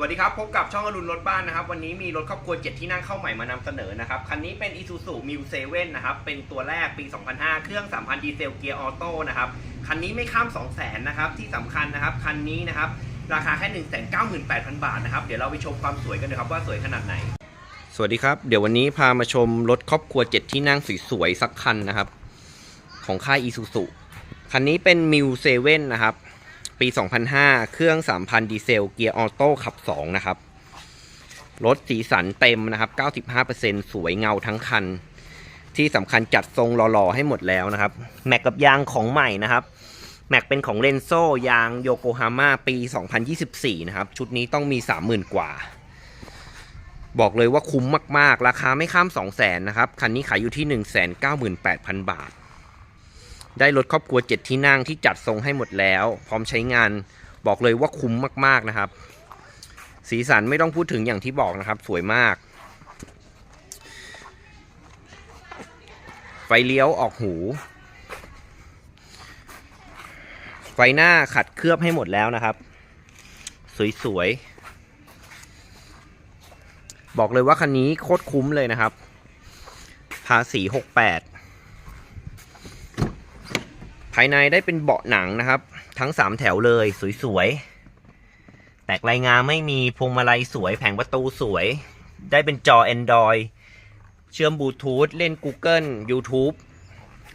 สวัสดีครับ พบกับช่องอรุณรถบ้านนะครับ วันนี้มีรถครอบครัว 7 ที่นั่งเข้าใหม่มานำเสนอนะครับ คันนี้เป็น Isuzu m u 7นะครับ เป็นตัวแรกปี 2005 เครื่อง 3,000 ดีเซลเกียร์ออโต้นะครับ คันนี้ไม่ข้าม 200,000นะครับ ที่สำคัญนะครับ คันนี้นะครับ ราคาแค่ 198,000 บาทนะครับ เดี๋ยวเราไปชมความสวยกันนะครับว่าสวยขนาดไหน สวัสดีครับ เดี๋ยววันนี้พามาชมรถครอบครัว 7 ที่นั่งสวยๆสักคันนะครับ ของค่าย Isuzu คันนี้เป็น m u 7นะครับ ปี 2005 เครื่อง 3,000 ดีเซล เกียร์ออโต้ขับ 2 นะครับ รถสีสันเต็มนะครับ 95%สวยเงาทั้งคัน ที่สำคัญจัดทรงหล่อๆ ให้หมดแล้วนะครับ แม็กกับยางของใหม่นะครับ แม็กเป็นของเรนโซยางโยโกฮาม่าปี 2024 นะครับ ชุดนี้ต้องมี 30,000 กว่า บอกเลยว่าคุ้มมากๆ ราคาไม่ข้าม 200,000 นะครับ คันนี้ขายอยู่ที่ 198,000 บาท ได้รถครอบครัว 7 ที่นั่งที่จัดทรงให้หมดแล้ว พร้อมใช้งานบอกเลยว่าคุ้มมากๆนะครับ สีสันไม่ต้องพูดถึงอย่างที่บอกนะครับ สวยมาก ไฟเลี้ยวออกหู ไฟหน้าขัดเคลือบให้หมดแล้วนะครับ สวยๆ บอกเลยว่าคันนี้โคตรคุ้มเลยนะครับ ภาษี 68ายในได้เป็นเบาะหนังนะครับ ทั้ง 3 แถวเลยสวยๆ แตกลายงามไม่มีพวงมาลัยสวยแผงประตูสวย ได้เป็นจอ Android เชื่อมบลูทูธเล่น Google YouTube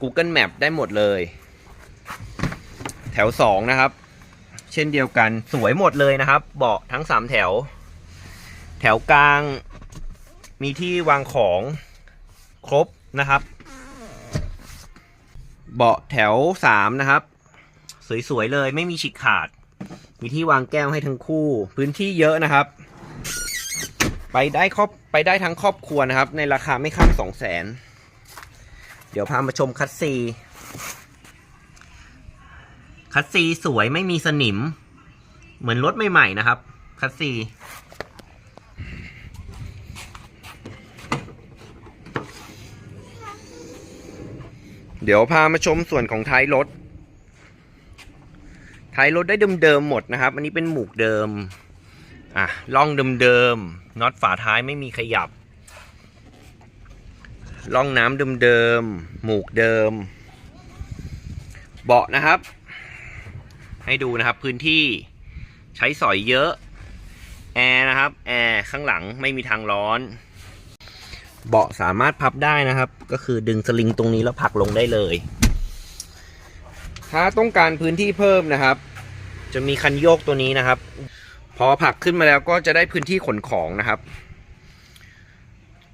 Google Map ได้หมดเลย แถว 2 นะครับ เช่นเดียวกันสวยหมดเลยนะครับ เบาะทั้ง 3 แถว แถวกลางมีที่วางของครบนะครับ เบาะแถว3นะครับ สวยๆเลยไม่มีฉีกขาด มีที่วางแก้วให้ทั้งคู่ พื้นที่เยอะนะครับ ไปได้ครอบไปได้ทั้งครอบครัวนะครับ ในราคาไม่ข้ามสองแสนเดี๋ยวพามาชมคัสซีคัสซีสวยไม่มีสนิม เหมือนรถใหม่ๆนะครับ คัสซี เดี๋ยวพามาชมส่วนของท้ายรถ ท้ายรถได้เดิมๆหมดนะครับ อันนี้เป็นหมูกเดิม อะล่องเดิมๆ น็อตฝาท้ายไม่มีขยับ ล่องน้ำเดิมๆ หมูกเดิม เบาะนะครับ ให้ดูนะครับพื้นที่ใช้สอยเยอะ แอร์นะครับ แอร์ข้างหลังไม่มีทางร้อน เบาะสามารถพับได้นะครับ ก็คือดึงสลิงตรงนี้แล้วผลักลงได้เลย ถ้าต้องการพื้นที่เพิ่มนะครับ จะมีคันโยกตัวนี้นะครับ พอผลักขึ้นมาแล้วก็จะได้พื้นที่ขนของนะครับ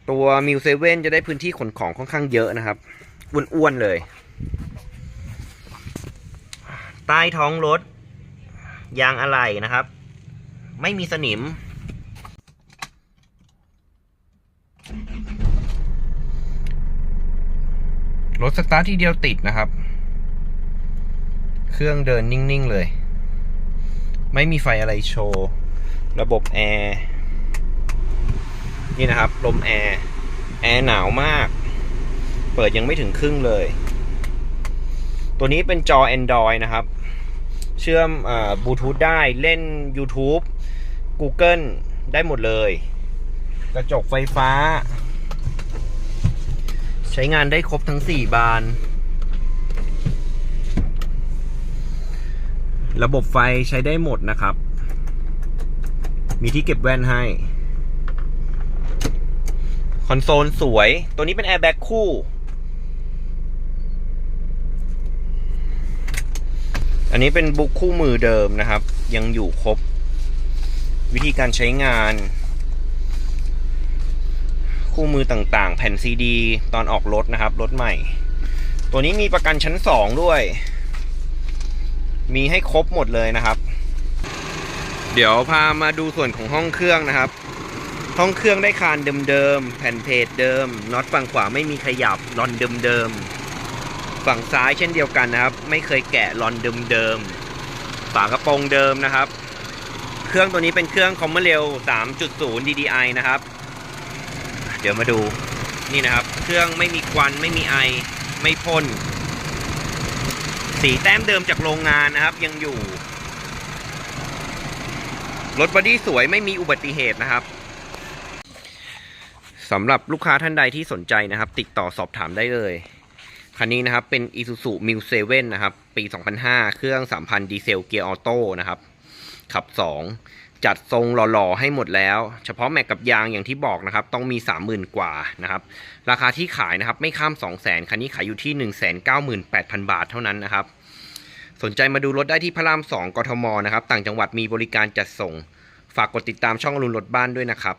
ตัวมิวเซเว่นจะได้พื้นที่ขนของค่อนข้างเยอะนะครับอ้วนๆเลย ใต้ท้องรถยางอะไหล่นะครับ ไม่มีสนิม รถสตาร์ททีเดียวติดนะครับ เครื่องเดินนิ่งๆเลย ไม่มีไฟอะไรโชว์ ระบบแอร์นี่นะครับ ลมแอร์ แอร์หนาวมาก เปิดยังไม่ถึงครึ่งเลย ตัวนี้เป็นจอ Android นะครับ เชื่อมบลูทูธได้เล่น YouTube Google ได้หมดเลย กระจกไฟฟ้า ช้งานได้ครบทั้ง 4 บาน ระบบไฟใช้ได้หมดนะครับ มีที่เก็บแว่นให้ คอนโซลสวย ตัวนี้เป็นแอร์แบ็กคู่ อันนี้เป็นบุ๊กคู่มือเดิมนะครับ ยังอยู่ครบ วิธีการใช้งาน คู่มือต่างๆ แผ่นซีดี ตอนออกรถนะครับ รถใหม่ ตัวนี้มีประกันชั้น 2 ด้วย มีให้ครบหมดเลยนะครับ เดี๋ยวพามาดูส่วนของห้องเครื่องนะครับ ห้องเครื่องได้คานเดิมๆ แผ่นเพจเดิม น็อตฝั่งขวาไม่มีขยับลอนเดิมๆ ฝั่งซ้ายเช่นเดียวกันนะครับ ไม่เคยแกะลอนเดิมๆ ฝากระโปรงเดิมนะครับ เครื่องตัวนี้เป็นเครื่องคอมเมอร์เรล3.0 DDI นะครับ เดี๋ยวมาดูนี่นะครับ เครื่องไม่มีควันไม่มีไอไม่พ่นสีแต้มเดิมจากโรงงานนะครับ ยังอยู่ รถบอดี้สวยไม่มีอุบัติเหตุนะครับสำหรับลูกค้าท่านใดที่สนใจนะครับ ติดต่อสอบถามได้เลย คันนี้นะครับเป็น Isuzu m u 7นะครับ ปี 2005 เครื่อง 3,000 ดีเซลเกียร์ออโต้นะครับ ขับ 2 จัดทรงหล่อๆให้หมดแล้ว เฉพาะแม็กกับยางอย่างที่บอกนะครับ ต้องมี 30,000 กว่านะครับ ราคาที่ขายนะครับ ไม่ข้าม 200,000คันนี้ขายอยู่ที่ 198,000 บาทเท่านั้นนะครับ สนใจมาดูรถได้ที่พระราม 2 กทมนะครับ ต่างจังหวัดมีบริการจัดส่ง ฝากกดติดตามช่องอรุณรถบ้านด้วยนะครับ